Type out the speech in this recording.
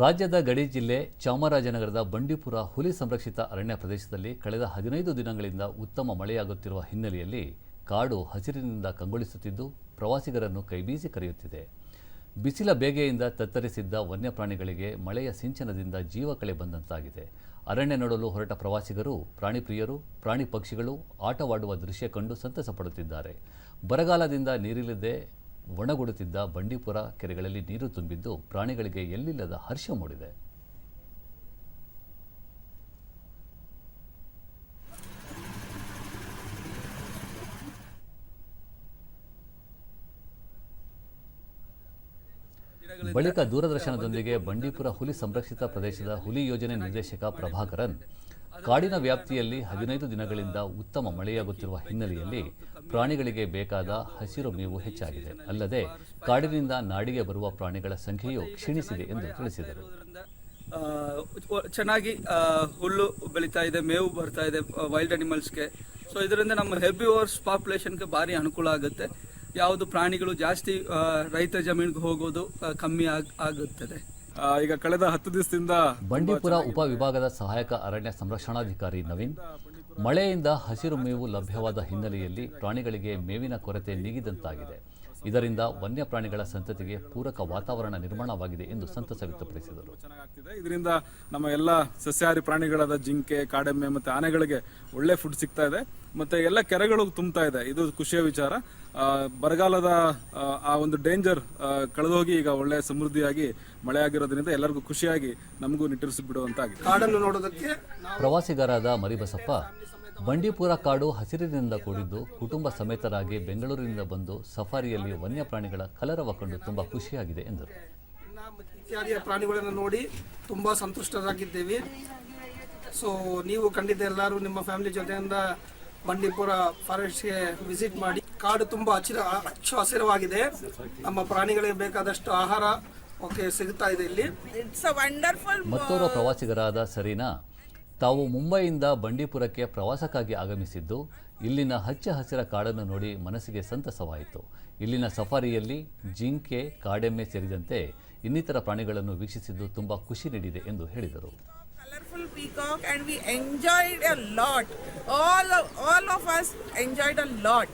ರಾಜ್ಯದ ಗಡಿ ಜಿಲ್ಲೆ ಚಾಮರಾಜನಗರದ ಬಂಡೀಪುರ ಹುಲಿ ಸಂರಕ್ಷಿತ ಅರಣ್ಯ ಪ್ರದೇಶದಲ್ಲಿ ಕಳೆದ ಹದಿನೈದು ದಿನಗಳಿಂದ ಉತ್ತಮ ಮಳೆಯಾಗುತ್ತಿರುವ ಹಿನ್ನೆಲೆಯಲ್ಲಿ ಕಾಡು ಹಸಿರಿನಿಂದ ಕಂಗೊಳಿಸುತ್ತಿದ್ದು ಪ್ರವಾಸಿಗರನ್ನು ಕೈಬೀಸಿ ಕರೆಯುತ್ತಿದೆ. ಬಿಸಿಲ ಬೇಗೆಯಿಂದ ತತ್ತರಿಸಿದ್ದ ವನ್ಯಪ್ರಾಣಿಗಳಿಗೆ ಮಳೆಯ ಸಿಂಚನದಿಂದ ಜೀವಕಳೆ ಬಂದಂತಾಗಿದೆ. ಅರಣ್ಯ ನೋಡಲು ಹೊರಟ ಪ್ರವಾಸಿಗರು ಪ್ರಾಣಿ ಪ್ರಿಯರು ಪ್ರಾಣಿ ಪಕ್ಷಿಗಳು ಆಟವಾಡುವ ದೃಶ್ಯ ಕಂಡು ಸಂತಸ ಪಡುತ್ತಿದ್ದಾರೆ. ಬರಗಾಲದಿಂದ ನೀರಿಲ್ಲದೆ ಒಣಗುಡುತ್ತಿದ್ದ ಬಂಡೀಪುರ ಕೆರೆಗಳಲ್ಲಿ ನೀರು ತುಂಬಿದ್ದು ಪ್ರಾಣಿಗಳಿಗೆ ಎಲ್ಲಿಲ್ಲದ ಹರ್ಷ ಮೂಡಿದೆ. ಬಳಿಕ ದೂರದರ್ಶನದೊಂದಿಗೆ ಬಂಡೀಪುರ ಹುಲಿ ಸಂರಕ್ಷಿತ ಪ್ರದೇಶದ ಹುಲಿ ಯೋಜನೆ ನಿರ್ದೇಶಕ ಪ್ರಭಾಕರನ್ ಕಾಡಿನ ವ್ಯಾಪ್ತಿಯಲ್ಲಿ ಹದಿನೈದು ದಿನಗಳಿಂದ ಉತ್ತಮ ಮಳೆಯಾಗುತ್ತಿರುವ ಹಿನ್ನೆಲೆಯಲ್ಲಿ ಪ್ರಾಣಿಗಳಿಗೆ ಬೇಕಾದ ಹಸಿರು ಮೇವು ಹೆಚ್ಚಾಗಿದೆ. ಅಲ್ಲದೆ ಕಾಡಿನಿಂದ ನಾಡಿಗೆ ಬರುವ ಪ್ರಾಣಿಗಳ ಸಂಖ್ಯೆಯು ಕ್ಷೀಣಿಸಿದೆ ಎಂದು ತಿಳಿಸಿದರು. ಚೆನ್ನಾಗಿ ಹುಲ್ಲು ಬೆಳೀತಾ ಇದೆ, ಮೇವು ಬರ್ತಾ ಇದೆ ವೈಲ್ಡ್ ಅನಿಮಲ್ಸ್ಗೆ ಸೊ ಇದರಿಂದ ನಮ್ಮ ಹೆರ್ಬಿವರ್ಸ್ ಪಾಪ್ಯುಲೇಷನ್ಗೆ ಭಾರಿ ಅನುಕೂಲ ಆಗುತ್ತೆ. ಯಾವುದು ಪ್ರಾಣಿಗಳು ಜಾಸ್ತಿ ರೈತ ಜಮೀನಿಗೆ ಹೋಗೋದು ಕಮ್ಮಿ ಆಗ್, ಆಗುತ್ತದೆ. ಈಗ ಕಳೆದ ಹತ್ತು ದಿವಸದಿಂದ ಬಂಡೀಪುರ ಉಪವಿಭಾಗದ ಸಹಾಯಕ ಅರಣ್ಯ ಸಂರಕ್ಷಣಾಧಿಕಾರಿ ನವೀನ್ ಮಳೆಯಿಂದ ಹಸಿರು ಮೇವು ಲಭ್ಯವಾದ ಹಿನ್ನೆಲೆಯಲ್ಲಿ ಪ್ರಾಣಿಗಳಿಗೆ ಮೇವಿನ ಕೊರತೆ ನೀಗಿದಂತಾಗಿದೆ. ಇದರಿಂದ ವನ್ಯಪ್ರಾಣಿಗಳ ಸಂತತಿಗೆ ಪೂರಕ ವಾತಾವರಣ ನಿರ್ಮಾಣವಾಗಿದೆ ಎಂದು ಸಂತಸ ವ್ಯಕ್ತಪಡಿಸಿದರು. ಚೆನ್ನಾಗಾಗ್ತಿದೆ ಇದರಿಂದ ನಮ್ಮ ಎಲ್ಲ ಸಸ್ಯಾಹಾರಿ ಪ್ರಾಣಿಗಳಾದ ಜಿಂಕೆ ಕಾಡೆಮ್ಮೆ ಮತ್ತೆ ಆನೆಗಳಿಗೆ ಒಳ್ಳೆ ಫುಡ್ ಸಿಗ್ತಾ ಇದೆ. ಮತ್ತೆ ಎಲ್ಲ ಕೆರೆಗಳು ತುಂಬ್ತಾ ಇದೆ. ಇದು ಖುಷಿಯ ವಿಚಾರ. ಬರಗಾಲದ ಆ, ಆ ಒಂದು ಡೇಂಜರ್ ಕಳೆದೋಗಿ ಈಗ ಒಳ್ಳೆ ಸಮೃದ್ಧಿಯಾಗಿ ಮಳೆ ಆಗಿರೋದ್ರಿಂದ ಎಲ್ಲರಿಗೂ ಖುಷಿಯಾಗಿ ನಮಗೂ ನಿಟ್ಟರಿಸಿ ಬಿಡುವಂತಾಗಿದೆ. ಕಾಡನ್ನು ನೋಡೋದಕ್ಕೆ ಪ್ರವಾಸಿಗರಾದ ಮರಿಬಸಪ್ಪ ಬಂಡೀಪುರ ಕಾಡು ಹಸಿರಿನಿಂದ ಕೂಡಿದ್ದು ಕುಟುಂಬ ಸಮೇತರಾಗಿ ಬೆಂಗಳೂರಿನಿಂದ ಬಂದು ಸಫಾರಿಯಲ್ಲಿ ವನ್ಯಪ್ರಾಣಿಗಳ ಕಲರವ ಕಂಡು ತುಂಬಾ ಖುಷಿಯಾಗಿದೆ ಎಂದರು. ಇತ್ಯಾದಿಯ ಪ್ರಾಣಿಗಳನ್ನು ನೋಡಿ ತುಂಬಾ ಸಂತುಷ್ಟರಾಗಿದ್ದೇವೆ. ಸೊ ನೀವು ಖಂಡಿತ ಎಲ್ಲರೂ ನಿಮ್ಮ ಫ್ಯಾಮಿಲಿ ಜೊತೆಯಿಂದ ಬಂಡೀಪುರ ಫಾರೆಸ್ಟ್ಗೆ ವಿಸಿಟ್ ಮಾಡಿ. ಕಾಡು ತುಂಬಾ ಹಸಿರ ಅಚ್ಚು ಹಸಿರವಾಗಿದೆ. ನಮ್ಮ ಪ್ರಾಣಿಗಳಿಗೆ ಬೇಕಾದಷ್ಟು ಆಹಾರ ಓಕೆ ಸಿಗ್ತಾ ಇದೆ ಇಲ್ಲಿ. ಮತ್ತೋರ್ವ ಪ್ರವಾಸಿಗರಾದ ಸರೀನಾ ತಾವು ಮುಂಬೈಯಿಂದ ಬಂಡೀಪುರಕ್ಕೆ ಪ್ರವಾಸಕ್ಕಾಗಿ ಆಗಮಿಸಿದ್ದು, ಇಲ್ಲಿನ ಹಚ್ಚ ಹಸಿರ ಕಾಡನ್ನು ನೋಡಿ ಮನಸ್ಸಿಗೆ ಸಂತಸವಾಯಿತು. ಇಲ್ಲಿನ ಸಫಾರಿಯಲ್ಲಿ ಜಿಂಕೆ, ಕಾಡೆಮ್ಮೆ ಸೇರಿದಂತೆ ಇನ್ನಿತರ ಪ್ರಾಣಿಗಳನ್ನು ವೀಕ್ಷಿಸಿದ್ದು ತುಂಬಾ ಖುಷಿ ನೀಡಿದೆ ಎಂದು ಹೇಳಿದರು. Colourful peacock and we enjoyed a lot all all of us enjoyed a lot.